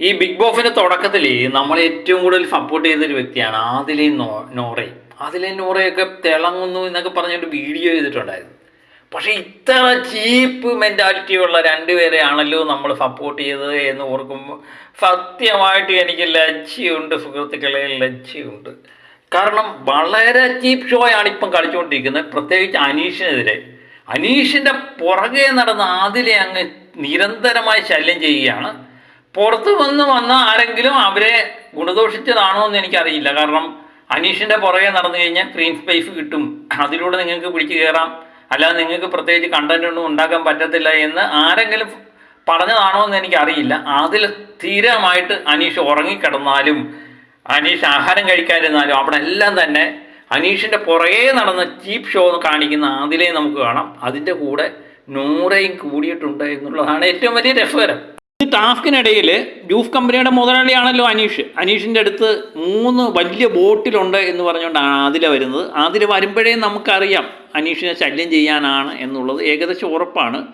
ഈ ബിഗ് ബോസിന്റെ തുടക്കത്തിൽ നമ്മൾ ഏറ്റവും കൂടുതൽ സപ്പോർട്ട് ചെയ്തൊരു വ്യക്തിയാണ് ആദിലെ നോറയും ആദിലെ നോറയൊക്കെ തിളങ്ങുന്നു എന്നൊക്കെ പറഞ്ഞിട്ട് വീഡിയോ ചെയ്തിട്ടുണ്ടായിരുന്നു. പക്ഷേ ഇത്ര ചീപ്പ് മെന്റാലിറ്റി ഉള്ള രണ്ടുപേരെ ആണല്ലോ നമ്മൾ സപ്പോർട്ട് ചെയ്തത് എന്ന് ഓർക്കുമ്പോൾ സത്യമായിട്ട് എനിക്ക് ലജ്ജയുണ്ട് സുഹൃത്തുക്കളെ ലജ്ജയുണ്ട്. കാരണം വളരെ ചീപ്പ് ഷോയാണ് ഇപ്പം കളിച്ചുകൊണ്ടിരിക്കുന്നത്. പ്രത്യേകിച്ച് അനീഷിനെതിരെ. അനീഷിന്റെ പുറകെ നടന്ന ആദിലെ അങ്ങ് നിരന്തരമായി ശല്യം ചെയ്യുകയാണ്. പുറത്ത് വന്ന് വന്ന ആരെങ്കിലും അവരെ ഗുണദോഷിച്ചതാണോ എന്ന് എനിക്കറിയില്ല. കാരണം അനീഷിന്റെ പുറകെ നടന്നു കഴിഞ്ഞാൽ സ്ക്രീൻ സ്പേസ് കിട്ടും. അതിലൂടെ നിങ്ങൾക്ക് പിടിച്ചു കയറാം അല്ലാതെ നിങ്ങൾക്ക് പ്രത്യേകിച്ച് കണ്ടന്റ് ഒന്നും ഉണ്ടാക്കാൻ പറ്റത്തില്ല എന്ന് ആരെങ്കിലും പറഞ്ഞതാണോ എന്ന് എനിക്കറിയില്ല. അതിൽ സ്ഥിരമായിട്ട് അനീഷ് ഉറങ്ങിക്കിടന്നാലും അനീഷ് ആഹാരം കഴിക്കാതിരുന്നാലും അവിടെ എല്ലാം തന്നെ അനീഷിന്റെ പുറകെ നടന്ന ചീപ്പ് ഷോ കാണിക്കുന്ന അതിലേ നമുക്ക് കാണാം. അതിന്റെ കൂടെ നൂറയും കൂടിയിട്ടുണ്ട് എന്നുള്ളതാണ് ഏറ്റവും വലിയ രസകരം. ഈ ടാസ്കിനിടയിൽ ജൂഫ് കമ്പനിയുടെ മുതലാളിയാണല്ലോ അനീഷ്. അനീഷിന്റെ അടുത്ത് മൂന്ന് വലിയ ബോട്ടിലുണ്ട് എന്ന് പറഞ്ഞുകൊണ്ടാണ് ആതില വരുന്നത്. ആതില വരുമ്പോഴേ നമുക്കറിയാം അനീഷിനെ ശല്യം ചെയ്യാനാണ് എന്നുള്ളത്. ഏകദേശം ഉറപ്പാണ്.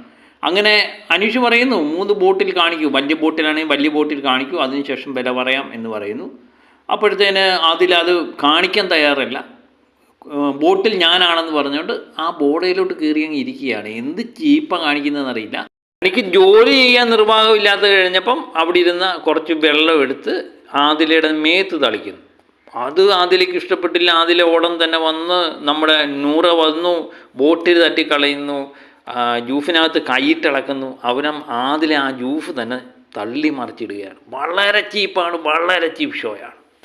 അങ്ങനെ അനീഷ് പറയുന്നു മൂന്ന് ബോട്ടിൽ കാണിക്കൂ. വലിയ ബോട്ടിലാണെങ്കിൽ വലിയ ബോട്ടിൽ കാണിക്കൂ. അതിനുശേഷം വില പറയാം എന്ന് പറയുന്നു. അപ്പോഴത്തേന് അതിൽ അത് കാണിക്കാൻ തയ്യാറല്ല. ബോട്ടിൽ ഞാനാണെന്ന് പറഞ്ഞുകൊണ്ട് ആ ബോർഡയിലോട്ട് കയറി അങ്ങ് ഇരിക്കുകയാണ്. എന്ത് ചീപ്പ കാണിക്കുന്നതെന്ന് അറിയില്ല. എനിക്ക് ജോലി ചെയ്യാൻ നിർവാഹമില്ലാത്ത കഴിഞ്ഞപ്പം അവിടെ ഇരുന്ന കുറച്ച് വെള്ളം എടുത്ത് ആദിലയുടെ മേത്ത് തളിക്കുന്നു. അത് ആദിലേക്ക് ഇഷ്ടപ്പെട്ടില്ല. ആദിലെ ഓടം തന്നെ വന്ന് നമ്മുടെ നൂറ വന്നു ബോട്ടിൽ തട്ടിക്കളയുന്നു ജൂഫിനകത്ത് കൈയിട്ടിളക്കുന്നു അവനും ആദിലെ ആ ജൂഫ് തന്നെ തള്ളി മറിച്ചിടുകയാണ്. വളരെ ചീപ്പാണ് വളരെ ചീപ്പ് ഷോയാണ്.